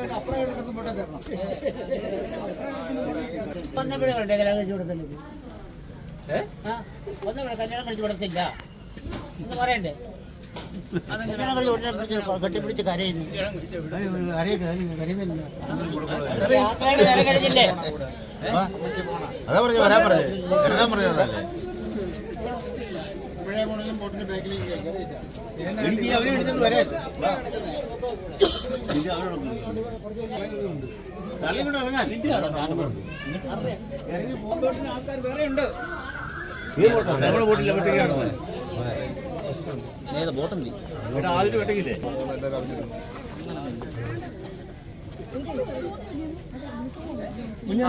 ഒന്നപ്പോഴും കെട്ടിപ്പിടിച്ച് കരയുന്നു. വരാൻ പറഞ്ഞു അവരെ എടുത്തിട്ട് വരാൻ. അതിന്റെ അവരോട് തള്ളി കൊണ്ട് ഇറങ്ങാൻ ഇറങ്ങി. ആൾക്കാർ വേറെ ഉണ്ട് നമ്മുടെ ബോട്ടില്ല വെട്ടുകയാണ് ഏത് ബോട്ടുണ്ട് ഇവിടെ ആദ്യം വെട്ടിക്കില്ലേ ഇവിടെ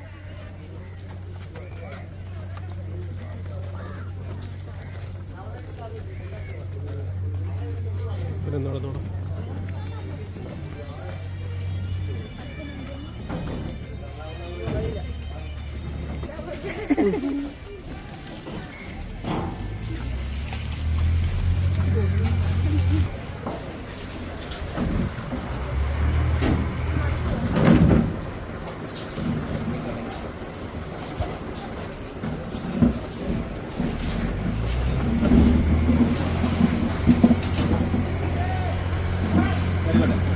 നടന്നോടാം Mm-hmm. করবে না